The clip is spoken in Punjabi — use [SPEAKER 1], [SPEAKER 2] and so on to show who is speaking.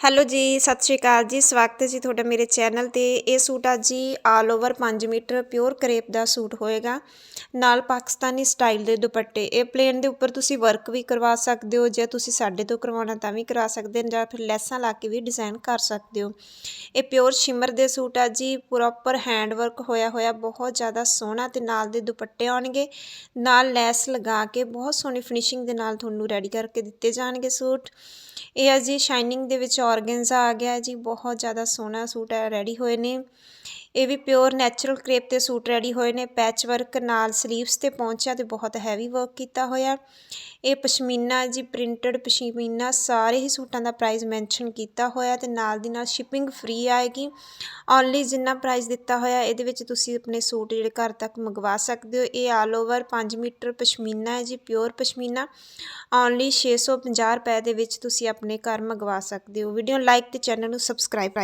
[SPEAKER 1] ਹੈਲੋ ਜੀ, ਸਤਿ ਸ਼੍ਰੀ ਅਕਾਲ ਜੀ, ਸਵਾਗਤ ਹੈ ਜੀ ਤੁਹਾਡਾ ਮੇਰੇ ਚੈਨਲ ਤੇ। ਇਹ ਸੂਟ ਆ ਜੀ all over 5 meter pure crepe ਦਾ ਸੂਟ ਹੋਏਗਾ। ਨਾਲ ਪਾਕਿਸਤਾਨੀ ਸਟਾਈਲ ਦੇ ਦੁਪੱਟੇ। ਇਹ ਪਲੇਨ ਦੇ ਉੱਪਰ ਤੁਸੀਂ ਵਰਕ ਵੀ ਕਰਵਾ ਸਕਦੇ ਹੋ, ਜੇ ਤੁਸੀਂ ਸਾਡੇ ਤੋਂ ਕਰਵਾਉਣਾ ਤਾਂ ਵੀ ਕਰਾ ਸਕਦੇ ਹੋ, ਜਾਂ ਫਿਰ ਲੈਸਾਂ ਲਾ ਕੇ ਵੀ ਡਿਜ਼ਾਈਨ ਕਰ ਸਕਦੇ ਹੋ। ਇਹ ਪਿਓਰ ਸ਼ਿਮਰ ਦੇ ਸੂਟ ਆ ਜੀ ਪ੍ਰੋਪਰ ਹੈਂਡ ਵਰਕ ਹੋਇਆ ਹੋਇਆ, ਬਹੁਤ ਜ਼ਿਆਦਾ ਸੋਹਣਾ ਤੇ ਨਾਲ ਦੇ ਦੁਪੱਟੇ ਆਉਣਗੇ। ਨਾਲ ਲੈਸ ਲਗਾ ਕੇ ਬਹੁਤ ਸੋਹਣੀ ਫਿਨਿਸ਼ਿੰਗ ਦੇ ਨਾਲ ਤੁਹਾਨੂੰ ਰੈਡੀ ਕਰਕੇ ਦਿੱਤੇ ਜਾਣਗੇ ਸੂਟ। ਇਹ ਆ ਜੀ ਸ਼ਾਈਨਿੰਗ ਦੇ ਵਿੱਚ ਔਰਗੈਂਜ਼ਾ ਆ ਗਿਆ ਜੀ ਬਹੁਤ ਜ਼ਿਆਦਾ ਸੋਹਣਾ ਸੂਟ ਹੈ ਰੈਡੀ ਹੋਏ ਨੇ। ਇਹ ਵੀ ਪਿਓਰ ਨੈਚੁਰਲ ਕ੍ਰੇਪ ਤੇ ਸੂਟ ਰੈਡੀ ਹੋਏ ਨੇ ਪੈਚ ਵਰਕ ਨਾਲ ਸਲੀਵਸ ਤੇ ਪਹੁੰਚਿਆ ਤੇ ਬਹੁਤ ਹੈਵੀ ਵਰਕ ਕੀਤਾ ਹੋਇਆ। ਇਹ ਪਸ਼ਮੀਨਾ ਜੀ ਪ੍ਰਿੰਟਡ ਪਸ਼ਮੀਨਾ, ਸਾਰੇ ਹੀ ਸੂਟਾਂ ਦਾ ਪ੍ਰਾਈਸ ਮੈਂਸ਼ਨ ਕੀਤਾ ਹੋਇਆ ਤੇ ਨਾਲ ਦੀ ਨਾਲ ਸ਼ਿਪਿੰਗ ਫ੍ਰੀ ਆਏਗੀ। ਓਨਲੀ ਜਿੰਨਾ ਪ੍ਰਾਈਸ ਦਿੱਤਾ ਹੋਇਆ, ਇਹਦੇ ਵਿੱਚ ਤੁਸੀਂ ਆਪਣੇ ਸੂਟ ਜਿਹੜੇ ਘਰ ਤੱਕ ਮੰਗਵਾ ਸਕਦੇ ਹੋ। ਇਹ ਆਲ ਓਵਰ 5 ਮੀਟਰ ਪਸ਼ਮੀਨਾ ਹੈ ਜੀ, ਪਿਓਰ ਪਸ਼ਮੀਨਾ। ਓਨਲੀ 650 ਰੁਪਏ ਦੇ ਵਿੱਚ ਤੁਸੀਂ ਆਪਣੇ ਘਰ ਮੰਗਵਾ ਸਕਦੇ ਹੋ। ਵੀਡੀਓ ਲਾਈਕ ਤੇ ਚੈਨਲ ਨੂੰ ਸਬਸਕ੍ਰਾਈਬ